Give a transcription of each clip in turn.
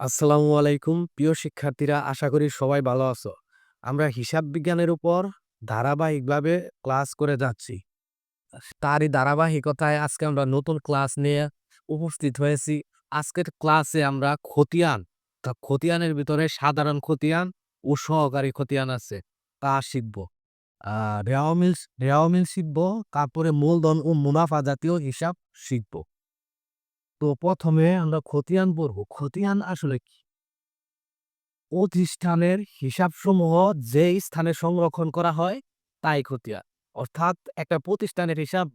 আসসালামু আলাইকুম। প্রিয় শিক্ষার্থীরা, আশা করি সবাই ভালো আছো। আমরা হিসাব বিজ্ঞানের উপর ধারাবাহিকভাবে ক্লাস করে যাচ্ছি। তারই ধারাবাহিকতায় আজকে আমরা নতুন ক্লাস নিয়ে উপস্থিত হয়েছি। আজকের ক্লাসে আমরা খতিয়ান, তা খতিয়ানের ভিতরে সাধারণ খতিয়ান ও সহকারী খতিয়ান আছে, তা শিখব। রেওয়া মিল শিখব, তারপরে মূলধন ও মুনাফা জাতীয় হিসাব শিখব। তো প্রথমে আমরা খতিয়ান পড়ব। খতিয়ান আসলে কি? প্রতিষ্ঠানের হিসাবসমূহ যে স্থানে সংরক্ষণ করা হয়, তাই খতিয়ান। অর্থাৎ একটা প্রতিষ্ঠানের হিসাব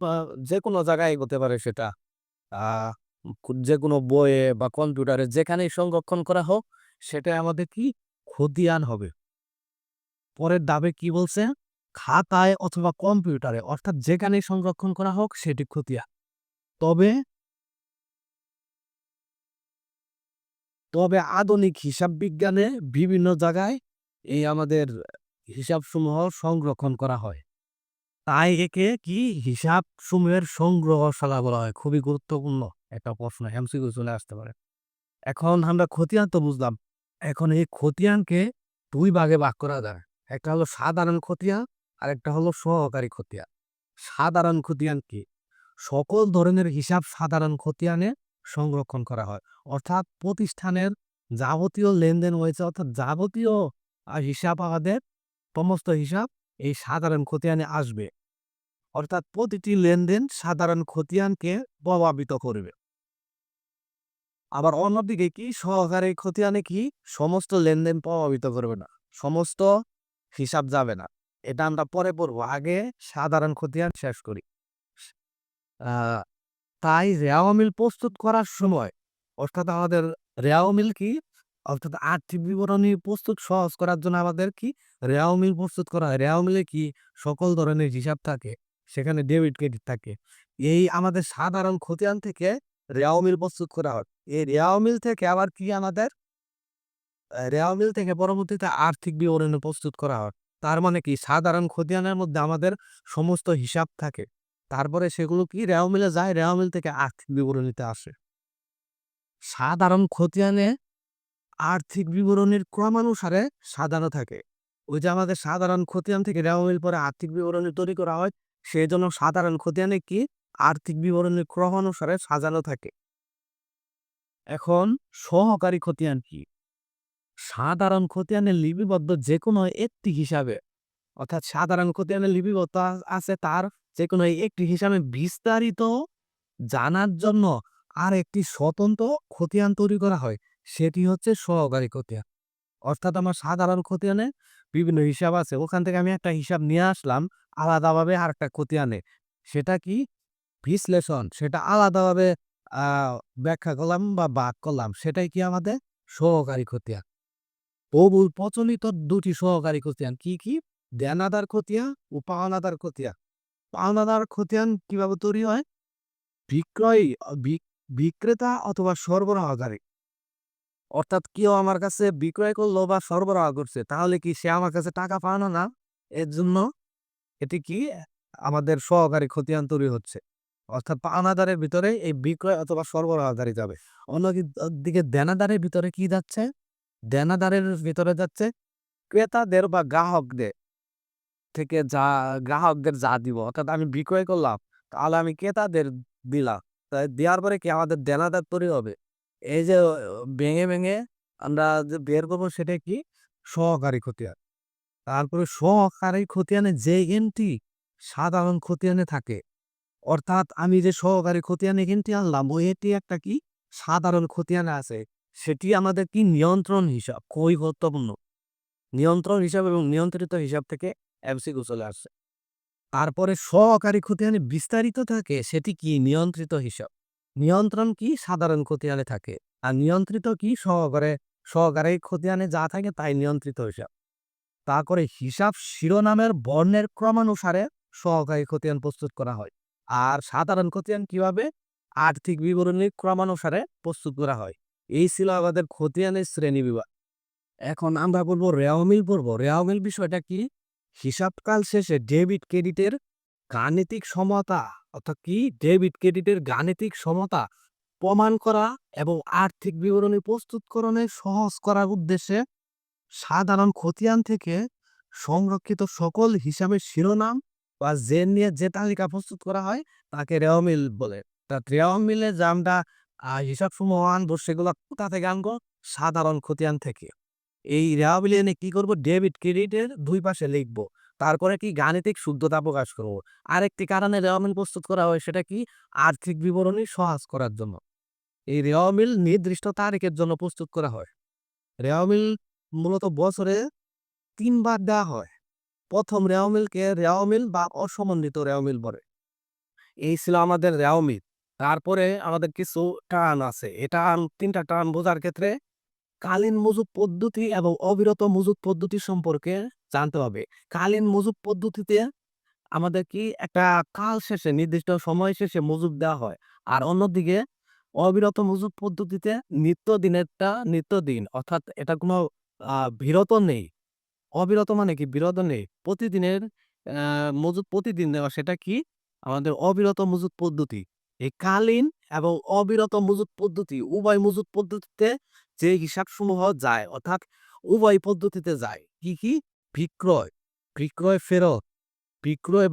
যে কোনো জায়গায় হতে পারে সেটা। যে কোনো বইয়ে বা কম্পিউটারে যেখানেই সংরক্ষণ করা হোক সেটা আমাদের কি? খতিয়ান হবে। পরের দাবে কি বলছে? খাতায় অথবা কম্পিউটারে, অর্থাৎ যেখানেই সংরক্ষণ করা হোক, সেটি খতিয়ান। তবে তবে আধুনিক হিসাব বিজ্ঞানে বিভিন্ন জায়গায় এই আমাদের হিসাবসমূহ সংরক্ষণ করা হয়। তাই একে কি হিসাব সমূহের সংগ্রহশালা বলা হয়? খুবই গুরুত্বপূর্ণ একটা প্রশ্ন, এমসিকিউ চলে আসতে পারে। এখন আমরা খতিয়ান তো বুঝলাম। এখন এই খতিয়ানকে দুই ভাগে ভাগ করা যায়। একটা হলো সাধারণ খতিয়ান আর একটা হলো সহকারী খতিয়ান। সাধারণ খতিয়ান কি? সকল ধরনের হিসাব সাধারণ খতিয়ানে সংরক্ষণ করা হয়। অর্থাৎ প্রতিষ্ঠানের যাবতীয় লেনদেন হয়েছে, অর্থাৎ যাবতীয় হিসাব আমাদের, সমস্ত হিসাব এই সাধারণ খতিয়ানে আসবে। অর্থাৎ প্রতিটি লেনদেন সাধারণ খতিয়ানকে প্রভাবিত করবে। আবার অন্যদিকে কি? সহকারী খতিয়ানে কি? সমস্ত লেনদেন প্রভাবিত করবে না। সমস্ত হিসাব যাবে না। এটা আমরা পরে পড়ব। আগে সাধারণ খতিয়ান শেষ করি। তাই রেওয়া মিল প্রস্তুত করার সময় অর্থাৎ আমাদের রেওয়া মিল কি? অর্থাৎ আর্থিক বিবরণী প্রস্তুত সহজ করার জন্য আমাদের কি? রেওয়া মিল প্রস্তুত করা হয়। রেওয়া মিলে কি? সকল ধরনের হিসাব থাকে সেখানে ডেবিট ক্রেডিট থাকে। এই আমাদের সাধারণ খতিয়ান থেকে রেওয়া মিল প্রস্তুত করা হয়। এই রেওয়া মিল থেকে আবার কি আমাদের? আহ, রেওয়া মিল থেকে পরবর্তীতে আর্থিক বিবরণী প্রস্তুত করা হয়। তার মানে কি? সাধারণ খতিয়ানের মধ্যে আমাদের সমস্ত হিসাব থাকে। তারপরে সেগুলো কি রেওয়া মিলে যায়? রেওয়া মিল থেকে আর্থিক বিবরণীতে আসে। সাধারণ খতিয়ানে আর্থিক বিবরণীর ক্রমানুসারে সাজানো থাকে। ওই যে আমাদের সাধারণ খতিয়ান থেকে রেওয়া মিল পরে আর্থিক বিবরণী তৈরি করা হয়, সেই জন্য সাধারণ খতিয়ানে কি আর্থিক বিবরণীর ক্রমানুসারে সাজানো থাকে। এখন সহকারী খতিয়ান কি? সাধারণ খতিয়ানে লিপিবদ্ধ যে কোনো একটি হিসাবে, অর্থাৎ সাধারণ খতিয়ানে লিপিবদ্ধ আছে তার যে কোনো একটি হিসাবে বিস্তারিত জানার জন্য আর একটি স্বতন্ত্র খতিয়ান তৈরি করা হয়। সেটি হচ্ছে সহকারী খতিয়ান। অর্থাৎ আমার সাধারণ খতিয়ানে বিভিন্ন হিসাব আছে। ওখান থেকে আমি একটা হিসাব নিয়ে আসলাম আলাদাভাবে আর একটা খতিয়ানে। সেটা কি? বিশ্লেষণ। সেটা আলাদাভাবে ব্যাখ্যা করলাম বা বাদ করলাম। সেটাই কি আমাদের? সহকারী খতিয়ান। বহুল প্রচলিত দুটি সহকারী খতিয়ান। কি কি? দেনাদার খতিয়া ও পাওনাদার খতিয়ান। পাওনাদার খতিয়ান কীভাবে তৈরি হয়? বিক্রয় বিক্রেতা অথবা সরবরাহকারী। অর্থাৎ কেউ আমার কাছে বিক্রয় করল বা সরবরাহ করছে, তাহলে কি সে আমার কাছে টাকা পাওনা না? এর জন্য এটি কি আমাদের সহকারী খতিয়ান তৈরি হচ্ছে। অর্থাৎ পাওনাদারের ভিতরে এই বিক্রয় অথবা সরবরাহকারী যাবে। অন্যদিকে দেনাদারের ভিতরে কি যাচ্ছে? দেনাদারের ভিতরে যাচ্ছে ক্রেতাদের বা গ্রাহকদের। থেকে যা, গ্রাহকদের যা দিব, অর্থাৎ আমি বিক্রয় করলাম, তাহলে আমি ক্রেতাদের দিলাম। তাই দেওয়ার পরে কি আমাদের দেনাদার তৈরি হবে? এই যে, ভেঙে ভেঙে আমরা যে বের করব সেটা কি? সহকারী খতিয়ান। তারপরে সহকারী খতিয়ানে যে এন্ট্রি সাধারণ খতিয়ানে থাকে, অর্থাৎ আমি যে সহকারী খতিয়ানে এন্ট্রি আনলাম, ওই এটি একটা কি? সাধারণ খতিয়ানে আছে। সেটি আমাদের কি? নিয়ন্ত্রণ হিসাব খুবই গুরুত্বপূর্ণ নিয়ন্ত্রণ হিসাব এবং নিয়ন্ত্রিত হিসাব থেকে এমসিকিউ চলে আসছে। তারপরে সহকারী খতিয়ানে বিস্তারিত থাকে, সেটি কি নিয়ন্ত্রিত হিসাব? নিয়ন্ত্রণ কি সাধারণ খতিয়ানে থাকে? আর নিয়ন্ত্রিত কি সহকারে, সহকারী খতিয়ানে যা থাকে তাই নিয়ন্ত্রিত হিসাব। তারপরে হিসাব শিরোনামের বর্ণের ক্রমানুসারে সহকারী খতিয়ান প্রস্তুত করা হয়। আর সাধারণ খতিয়ান কীভাবে? আর্থিক বিবরণী ক্রমানুসারে প্রস্তুত করা হয়। এই ছিল আমাদের খতিয়ানের শ্রেণি বিভাগ। এখন আমরা বলব রেওয়ামিল পড়ব রেওয়ামিল বিষয়টা কি? হিসাবকাল শেষে ডেবিট ক্রেডিটের গাণিতিক সমতা, অর্থাৎ কি? ডেবিট ক্রেডিটের গাণিতিক সমতা প্রমাণ করা এবং আর্থিক বিবরণী প্রস্তুতকরণে সহজ করার উদ্দেশ্যে সাধারণ খতিয়ান থেকে সংরক্ষিত সকল হিসাবের শিরোনাম বা যে নিয়ে যে তালিকা প্রস্তুত করা হয়, তাকে রেওয়া মিল বলে। তা রেওয়া মিলে যে আমরা হিসাবসমূহ আনব, সেগুলো কোথা থেকে আনব? সাধারণ খতিয়ান থেকে। এই এনে কি করব? ডেবিট ক্রেডিটের দুই পাশে লিখব। তারপরে কি গাণিতিক শুদ্ধতা প্রকাশ করব? আরেকটি কারণে রেওয়া মিল প্রস্তুত করা হয় সেটা কি? আর্থিক বিবরণী সহজ করার জন্য। এই রেওয়া মিল নির্দিষ্ট তারিখের জন্য প্রস্তুত করা হয়। রেওয়া মিল মূলত বছরে তিনবার দেওয়া হয়। প্রথম রেওয়া মিলকে রেওয়া মিল বা অসমন্বিত রেওয়া মিল বলে। এই ছিল আমাদের রেওয়া মিল। তারপরে আমাদের কিছু টার্ন আছে। টার্ন, তিনটা টার্ন বোঝার ক্ষেত্রে কালীন মজুদ পদ্ধতি এবং অবিরত মজুদ পদ্ধতি সম্পর্কে জানতে হবে। কালীন মজুদ পদ্ধতিতে আমাদের কি একটা কাল শেষে, নির্দিষ্ট সময় শেষে মজুদ দেওয়া হয় আর অন্যদিকে অবিরত মজুদ পদ্ধতিতে নিত্য দিনেরটা নিত্য দিন, অর্থাৎ এটা কোনো বিরত নেই। অবিরত মানে কি? বিরত নেই। প্রতিদিনের মজুদ প্রতিদিন দেওয়া, সেটা কি? আমাদের অবিরত মজুদ পদ্ধতি। এই কালীন এবং অবিরত মজুদ পদ্ধতি, উভয় মজুদ পদ্ধতিতে যে হিসাব সমূহ যায়, অর্থাৎ উভয় পদ্ধতিতে যায়। কি কি? বিক্রয়। বিক্রয় ফেরত। বিক্রয়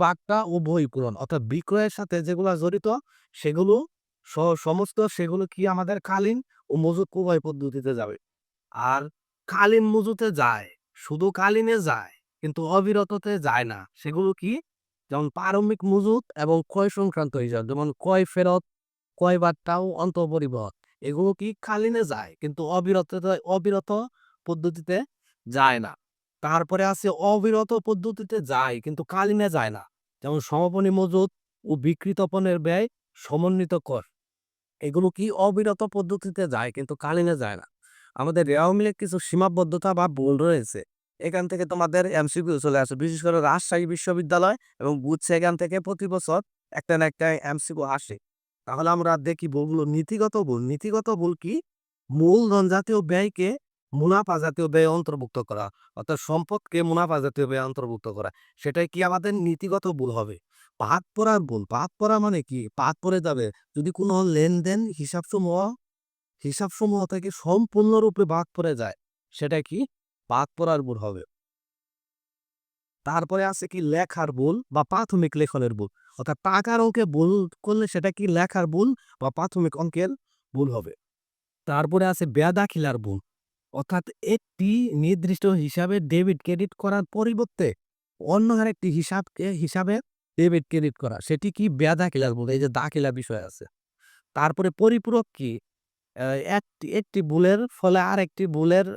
ও বই পূরণ। অর্থাৎ বিক্রয়ের সাথে যেগুলো জড়িত, সেগুলো সমস্ত সেগুলো কি আমাদের কালীন ও মজুদ উভয় পদ্ধতিতে যাবে। আর কালীন মজুতে যায়, শুধু কালীনে যায়, কিন্তু অবিরততে যায় না। সেগুলো কি? যেমন প্রারম্ভিক মজুদ এবং ক্রয় সংক্রান্ত হিসাব। যেমন ক্রয় ফেরত, ক্রয় বার্তাও অন্তঃপরিবহন এগুলো কি কালীনে যায়, কিন্তু অবিরত অবিরত পদ্ধতিতে যায় না। তারপরে আছে অবিরত পদ্ধতিতে যায়, কিন্তু কালীনে যায় না। যেমন সমাপনী মজুদ ও বিকৃত ব্যয় সমন্বিত কর। এগুলো কি অবিরত পদ্ধতিতে যায়, কিন্তু কালীনে যায় না? আমাদের রেওয়া মিলে কিছু সীমাবদ্ধতা বা ভুল রয়েছে। এখান থেকে তোমাদের এমসিকিউ চলে আসে। বিশেষ করে রাজশাহী বিশ্ববিদ্যালয় এবং বুঝছে এখান থেকে প্রতি বছর একটা না একটা এমসিকিউ আসে। তাহলে আমরা দেখি বলগুলো নীতিগত ভুল নীতিগত ভুল কি? মূলধন জাতীয় ব্যয়কে মুনাফা জাতীয় ব্যয় অন্তর্ভুক্ত করা, অর্থাৎ সম্পদকে মুনাফা জাতীয় ব্যয় অন্তর্ভুক্ত করা। সেটাই কি আমাদের নীতিগত ভুল হবে? বাদ পড়ার ভুল বাদ পড়া মানে কি? বাদ পড়ে যাবে। যদি কোনো লেনদেন হিসাব সমূহ হিসাব সমূহ থেকে সম্পূর্ণরূপে বাদ পড়ে যায়, সেটা কি? বাদ পড়ার ভুল হবে। তারপরে আছে কি লেখার ভুল বা প্রাথমিক লেখনের ভুল অর্থাৎ টাকার অঙ্কে ভুল করলে সেটা কি লেখার ভুল বা প্রাথমিক অঙ্কের ভুল হবে। তারপরে আছে বেদাখিলার ভুল। অর্থাৎ একটি নির্দিষ্ট হিসাবে ডেবিট ক্রেডিট করার পরিবর্তে অন্য আরেকটি হিসাবকে, হিসাবে ডেবিট ক্রেডিট করা। সেটি কি বেদাখিলার ভুল? এই যে দাখিলা বিষয় আছে। তারপরে পরিপূরক কি? একটি একটি ভুলের ফলে আরেকটি ভুলের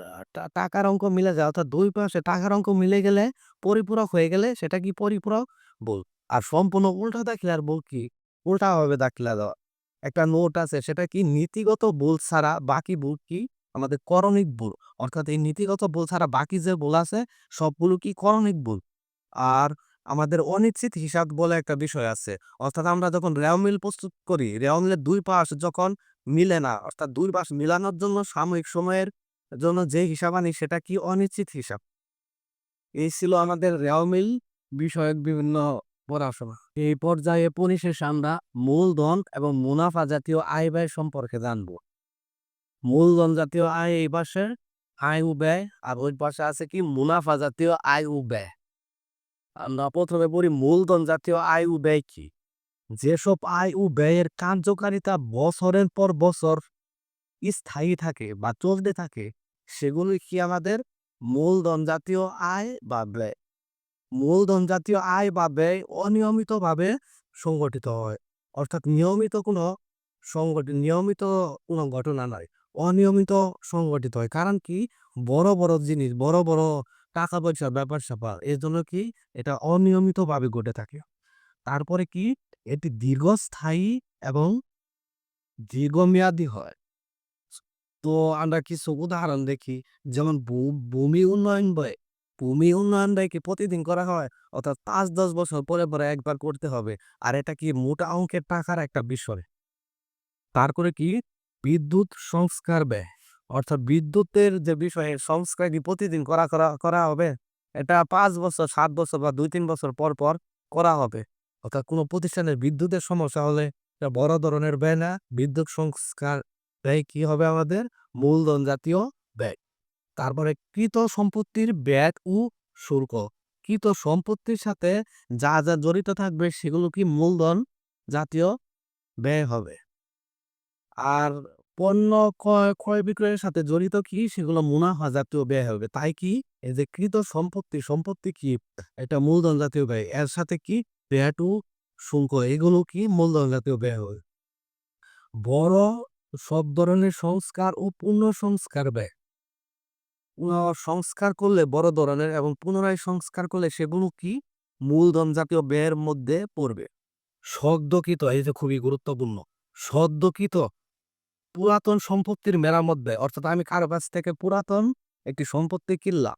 টাকার অঙ্ক মিলে যায়। অর্থাৎ দুই পাশে টাকার অঙ্ক মিলে গেলে পরিপূরক হয়ে গেলে সেটা কি পরিপূরক? ভুল। আর সম্পূর্ণ উল্টা দাখিলার ভুল কি? উল্টা ভাবে দাখিলা দেওয়া একটা নোট আছে, সেটা কি? নীতিগত ভুল ছাড়া বাকি ভুল কি? আমাদের করণিক ভুল। অর্থাৎ এই নীতিগত ভুল ছাড়া বাকি যে ভুল আছে, সবগুলো কি করণিক ভুল? আর আমাদের অনিশ্চিত হিসাব বলে একটা বিষয় আছে। অর্থাৎ আমরা যখন রেও মিল প্রস্তুত করি রেও মিলের দুই পাশ যখন মিলে না, অর্থাৎ দুই পাশ মিলানোর জন্য সাময়িক সময়ের জন্য যে হিসাব আনি, সেটা কি অনিশ্চিত হিসাব? এই ছিল আমাদের রেও মিল বিষয়ক বিভিন্ন পড়াশোনা। এই পর্যায়ে পরিশেষে আমরা মূলধন এবং মুনাফা জাতীয় আয় ব্যয় সম্পর্কে জানব। মূলধন জাতীয় আয় এই পাশে আয় ও ব্যয়, আর ওই পাশে আছে কি মুনাফা জাতীয় আয় ও ব্যয়। আমরা প্রথমে পড়ি মূলধন জাতীয় আয় ও ব্যয় কি? যেসব আয় ও ব্যয়ের কার্যকারিতা বছরের পর বছর স্থায়ী থাকে বা চলতে থাকে, সেগুলি কি আমাদের মূলধন জাতীয় আয় বা ব্যয়? মূলধন জাতীয় আয় বা ব্যয় অনিয়মিতভাবে সংগঠিত হয়। অর্থাৎ নিয়মিত কোনো সংগঠিত নিয়মিত কোনো ঘটনা নয় অনিয়মিত সংগঠিত হয়। কারণ কি? বড় বড় জিনিস, বড় বড় টাকা পয়সা ব্যাপার স্যাপার এর জন্য কি? এটা অনিয়মিতভাবে ঘটে থাকে। তারপরে কি? এটি দীর্ঘস্থায়ী এবং দীর্ঘমেয়াদী হয়। তো আমরা কিছু উদাহরণ দেখি। যেমন ভূমি উন্নয়ন ব্যয়। ভূমি উন্নয়ন ব্যয় কি প্রতিদিন করা হয়, অর্থাৎ পাঁচ, দশ বছর পরে পরে একবার করতে হবে। আর এটা কি মোটা অঙ্কের টাকার একটা বিষয়? তারপরে কি? বিদ্যুৎ সংস্কার ব্যয়। অর্থাৎ বিদ্যুতের যে বিষয়ে সংস্কার কি প্রতিদিন করা করা করা হবে? এটা পাঁচ বছর, সাত বছর বা দুই, তিন বছর পর পর করা হবে। অর্থাৎ কোনো প্রতিষ্ঠানের বিদ্যুতের সমস্যা হলে এটা বড় ধরনের ব্যয় না। বিদ্যুৎ সংস্কার ব্যয় কি হবে আমাদের? মূলধন জাতীয় ব্যয়। তারপরে কৃত সম্পত্তির ব্যাট ও শুল্ক। কৃত সম্পত্তির সাথে যা যা জড়িত থাকবে সেগুলো কি মূলধন জাতীয় ব্যয় হবে? আর পণ্য ক্রয় ক্রয় বিক্রয়ের সাথে জড়িত কি সেগুলো মুনাফা জাতীয় ব্যয় হবে? তাই কি এই যে কৃত সম্পত্তি সম্পত্তি কি এটা মূলধন জাতীয় ব্যয়, এর সাথে কি ও শুল্ক এগুলো কি মূলধন জাতীয় ব্যয় হবে? বড় সব ধরনের সংস্কার ও পুনঃ সংস্কার ব্যয়। সংস্কার করলে বড় ধরনের এবং পুনরায় সংস্কার করলে সেগুলো কি? মূলধন জাতীয় ব্যয়ের মধ্যে পড়বে। সদ্যকৃত, এই যে খুবই গুরুত্বপূর্ণ, সদ্যকৃত পুরাতন সম্পত্তির মেরামত ব্যয়, অর্থাৎ আমি কারও কাছ থেকে পুরাতন একটি সম্পত্তি কিনলাম,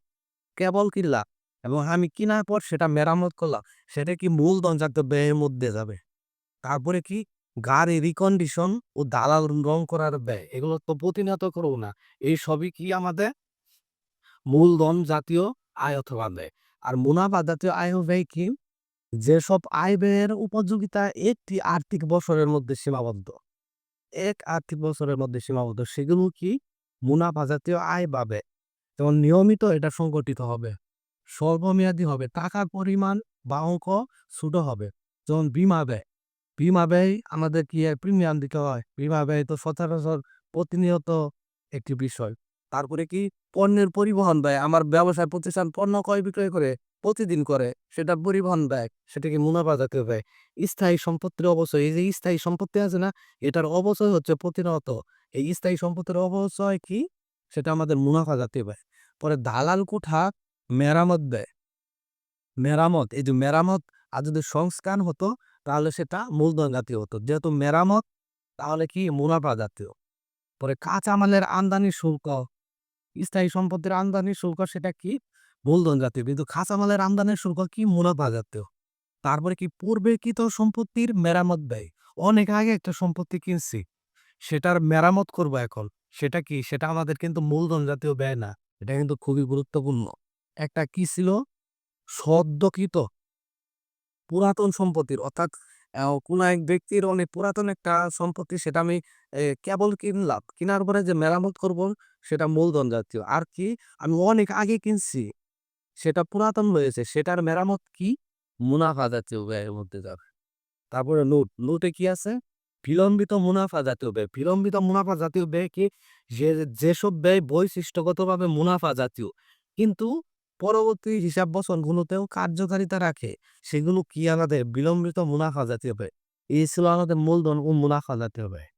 কেবল কিনলাম এবং আমি কেনার পর সেটা মেরামত করলাম, সেটা কি মূলধন জাতীয় ব্যয়ের মধ্যে যাবে? তারপরে কি গাড়ি রিকন্ডিশন ও দালাল রং করার ব্যয়, এগুলো তো প্রতিনিয়ত করব না, এই সবই কি আমাদের মূলধন জাতীয় আয় অথবা ব্যয়। আর মুনাফা জাতীয় আয় ব্যয় কি? যেসব আয় ব্যয়ের উপযোগিতা একটি আর্থিক বছরের মধ্যে সীমাবদ্ধ। এক আর্থিক বছরের মধ্যে সীমাবদ্ধ সেগুলো কি? মুনাফা জাতীয় আয় বা ব্যয়। যেমন নিয়মিত এটা সংগঠিত হবে। স্বল্পমেয়াদী হবে। টাকার পরিমাণ বা অঙ্ক ছোট হবে। যেমন বিমা ব্যয়। বিমা ব্যয় আমাদের কি প্রিমিয়াম দিতে হয়? বিমা ব্যয় তো সচরাচর প্রতিনিয়ত একটি বিষয়। তারপরে কি পণ্যের পরিবহন ব্যয়, আমার ব্যবসায় প্রতিষ্ঠান পণ্য ক্রয় বিক্রয় করে প্রতিদিন করে সেটা পরিবহন ব্যয়, সেটা কি মুনাফা জাতীয় ব্যয়? স্থায়ী সম্পত্তির অবশ্যই, এই যে স্থায়ী সম্পত্তি আছে না, এটার অবচয় হচ্ছে প্রতিনিয়ত, এই স্থায়ী সম্পত্তির অবচয় কি? সেটা আমাদের মুনাফা জাতীয় ব্যয়। পরে দালাল কোঠা, মেরামত ব্যয়। মেরামত, এই যে মেরামত আর যদি সংস্কার হতো, তাহলে সেটা মূলধন জাতীয় হতো। যেহেতু মেরামত, তাহলে কি মুনাফা জাতীয়। পরে কাঁচামালের আমদানি শুল্ক স্থায়ী সম্পত্তির আমদানির শুল্ক সেটা কি? মূলধন জাতীয় কিন্তু খাঁচামালের আমদানির শুল্ক কি? মুনাফা জাতীয়। তারপরে কি পূর্বেকৃত সম্পত্তির মেরামত ব্যয়? অনেক আগে একটা সম্পত্তি কিনছি। সেটার মেরামত করব এখন। সেটা কি? সেটা আমাদের কিন্তু মূলধন জাতীয় ব্যয় না। এটা কিন্তু খুবই গুরুত্বপূর্ণ। একটা কি ছিল? সদ্যকৃত পুরাতন সম্পত্তির। অর্থাৎ কোনো এক ব্যক্তির অনেক পুরাতন একটা সম্পত্তি সেটা আমি কেবল কিনলাম। কেনার পরে যে মেরামত করব সেটা মূলধন জাতীয়। আর কি? আমি অনেক আগে কিনছি। সেটা পুরাতন হয়েছে। সেটার মেরামত কি? মুনাফা জাতীয় ব্যয়ের মধ্যে যাবে। তারপরে নোট। নোটে কি আছে? বিলম্বিত মুনাফা জাতীয় ব্যয়। বিলম্বিত মুনাফা জাতীয় ব্যয় কি? যেসব ব্যয় বৈশিষ্ট্যগতভাবে মুনাফা জাতীয়। কিন্তু পরবর্তী হিসাব বছরগুলোতেও কার্যকারিতা রাখে। সেগুলো কি আমাদের বিলম্বিত মুনাফা জাতীয় ব্যয়। এই ছিল আমাদের মূলধন ও মুনাফা জাতীয় ব্যয়।